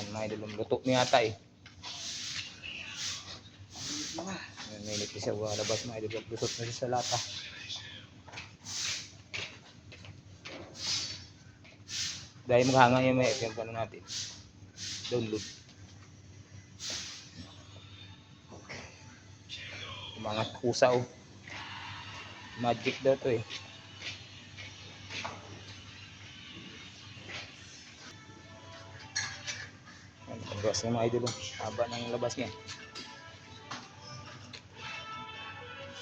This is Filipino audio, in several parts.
Yan, mga idol. Luto niya yata eh. Yan, may nipis siya. Labas mga idol. Lusot na siya sa lata. Dahil maghanga yung may yung ano natin. Download. Mga kusa oh. Magic daw to eh. Niya mga idol. Haba ng labas niya.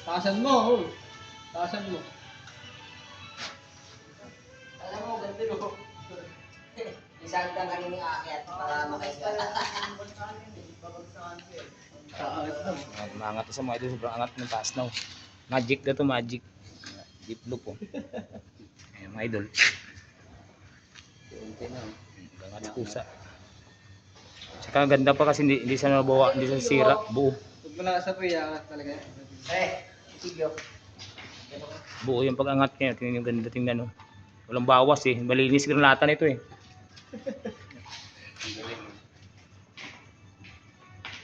Taasan mo, oh. Taasan mo. Alam mo, ganito no. Isang lang kanilang aakyat para. Yan, Maangat sa mga idol. Sobrang angat ng taas na. oh. Magic na to magic. Deep loop oh. Ayan mga idol. Kunti na. Angat kusa. Tsaka ganda pa kasi hindi, hindi siya nabawa, hindi siya sira. Buo. Pag malakas po, iangat talaga. Eh, sigyo. Buo yung pag-angat niya. Tingnan yung ganda tingnan oh. Walang bawas eh. Malinis yung lata nito eh.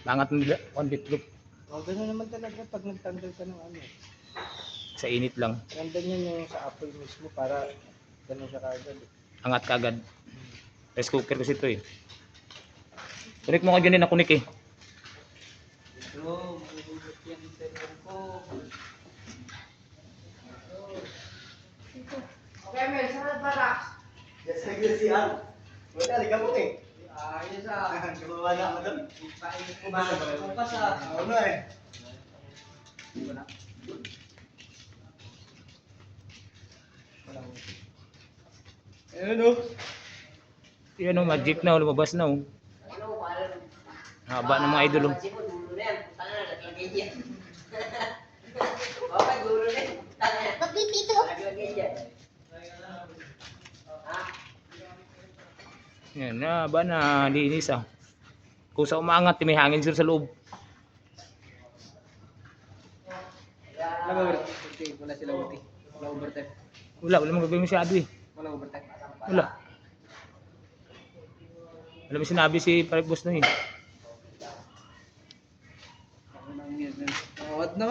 Angat ng one deep loop. Oh, ganun naman talaga pag nagtanggal ka ng ano. Sa init lang. Ganda niya yung sa apple mismo para ganun siya kagad. eh. Angat kagad. Rice cooker kasi ito eh. Kunik mo ka dyan din na kunik eh. Bro, magugulat yan yung server ko. Okay, Mel, sarap para. Yes, naglasihan. Wala, liga mo eh. Ayos ah. Gumawa na ako doon. Ipainit ko ba? Bukas ah. Ano eh. Ayun oh. Yan oh, magic na oh, lumabas na oh. Haba ng mga idol oh. Na yan. Na. Okay, dulo na linis ah. Kusa umaangat, may hangin sila sa loob. Wala ba sila buti. Wala overtime. Wala, wala mong gagawin masyado eh. Wala overtime. Wala. Alam mo sinabi si Parek Boss na eh. Ako nang yun. Awat na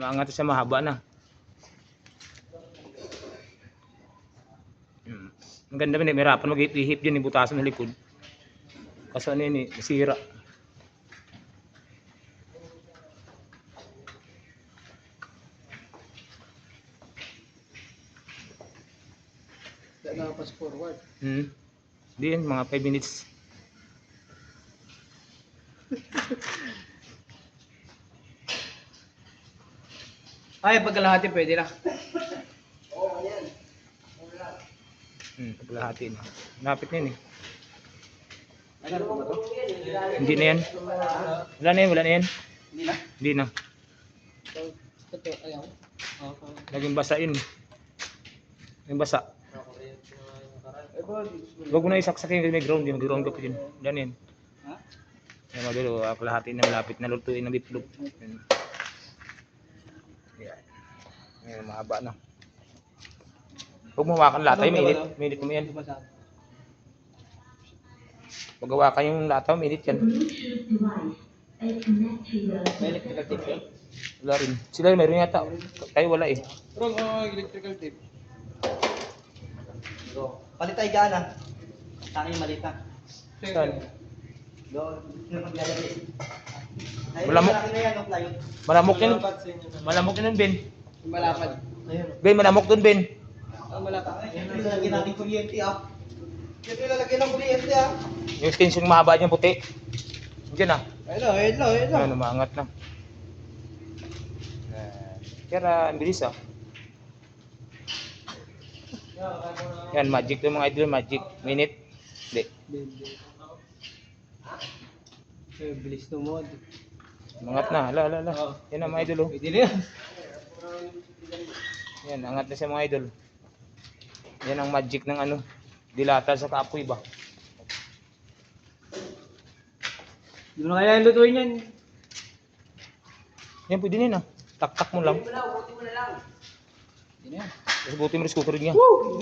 nga. Umaangat siya mahaba na. Hmm. Ang ganda ba may hirapan mag-ihip dyan, ibutasan ng likod. Kaso ano yun eh, nasira. Wala na pass forward. Hmm. Hindi yun, mga 5 minutes. Ay, pagkalahati pwede na. Oo, yan. Hmm, paglahati na. Lapit na yun eh. Ano ba to? Hindi na yan. Wala na yan, wala na yan. Hindi na. Hindi na. Naging basa yun. Naging basa. Eh, Huwag mo na isaksak yung may ground yun. May ground ka pa yun. Yan yan. Ha? Yan magalo, uh, kalahati na malapit na lutuin ng bitlog. Yan. Yan. Yan, mahaba na. Huwag mo hawakan lata, yung mainit. Mainit mo yan. Huwag hawakan yung lata, mainit yan. May electrical tape? Wala rin. Sila meron yata. Tayo wala eh. Wrong, oh, electrical tape. So, palit tayo gana. Sa akin yung maliit na. Saan? Doon, yung maglalagay. Ayun, Malamok. na. Malamok yun. Malamok yun, Ben. Malapad. Ayun. Ben, malamok dun, Ben. Ang malapad. Yan yung lalagyan natin kuryente ah. Yan yung lalagyan ng kuryente ah. Yung extension mahaba niya puti. Diyan ah. Ayun lang, ayun lang, ayun lang. Ano, umaangat na. Ah, Kaya, ang bilis ah. Yan, magic to mga idol, magic. Minute. Hindi. Eh, bilis na mo. Umangat na. Hala, hala, hala. Oo. Yan ang mga idol oh. Pwede na yan. Yan, angat na siya mga idol. Yan ang magic ng ano. Dilata sa kapoy ba? Hindi mo na kaya lutuin yan. Yan, pwede na yun ah. Tak-tak mo lang. Buti mo na, buti mo na lang. Yan. Tapos buti mo rin scooter niya. Woo!